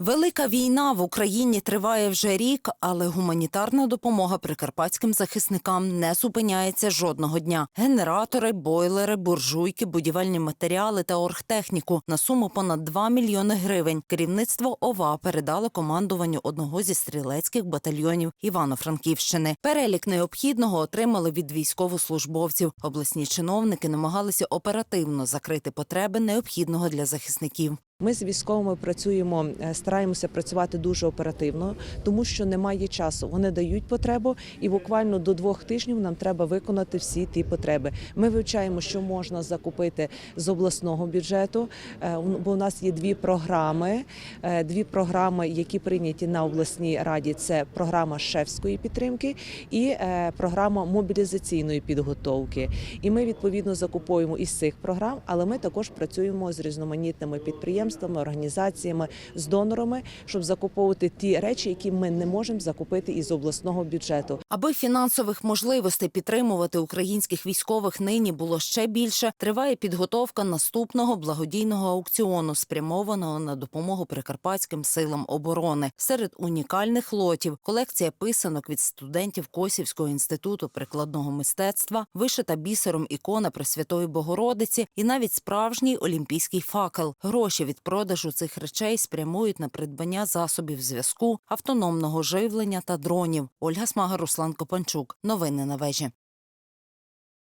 Велика війна в Україні триває вже рік, але гуманітарна допомога прикарпатським захисникам не зупиняється жодного дня. Генератори, бойлери, буржуйки, будівельні матеріали та оргтехніку на суму понад 2 мільйони гривень. Керівництво ОВА передало командуванню одного зі стрілецьких батальйонів Івано-Франківщини. Перелік необхідного отримали від військовослужбовців. Обласні чиновники намагалися оперативно закрити потреби необхідного для захисників. Ми з військовими працюємо, е, стараємося працювати дуже оперативно, тому що немає часу. Вони дають потребу, і буквально до двох тижнів нам треба виконати всі ті потреби. Ми вивчаємо, що можна закупити з обласного бюджету, е, бо у нас є дві програми. е, Дві програми, які прийняті на обласній раді. Це програма шефської підтримки і програма мобілізаційної підготовки. І ми відповідно закуповуємо із цих програм, але ми також працюємо з різноманітними підприємствами, організаціями, з донорами, щоб закуповувати ті речі, які ми не можемо закупити із обласного бюджету. Аби фінансових можливостей підтримувати українських військових нині було ще більше, триває підготовка наступного благодійного аукціону, спрямованого на допомогу прикарпатським силам оборони. Серед унікальних лотів колекція писанок від студентів Косівського інституту прикладного мистецтва, вишита бісером ікона Пресвятої Богородиці і навіть справжній олімпійський факел. Гроші від продажу цих речей спрямують на придбання засобів зв'язку, автономного живлення та дронів. Ольга Смага, Руслан Копанчук. Новини на вежі.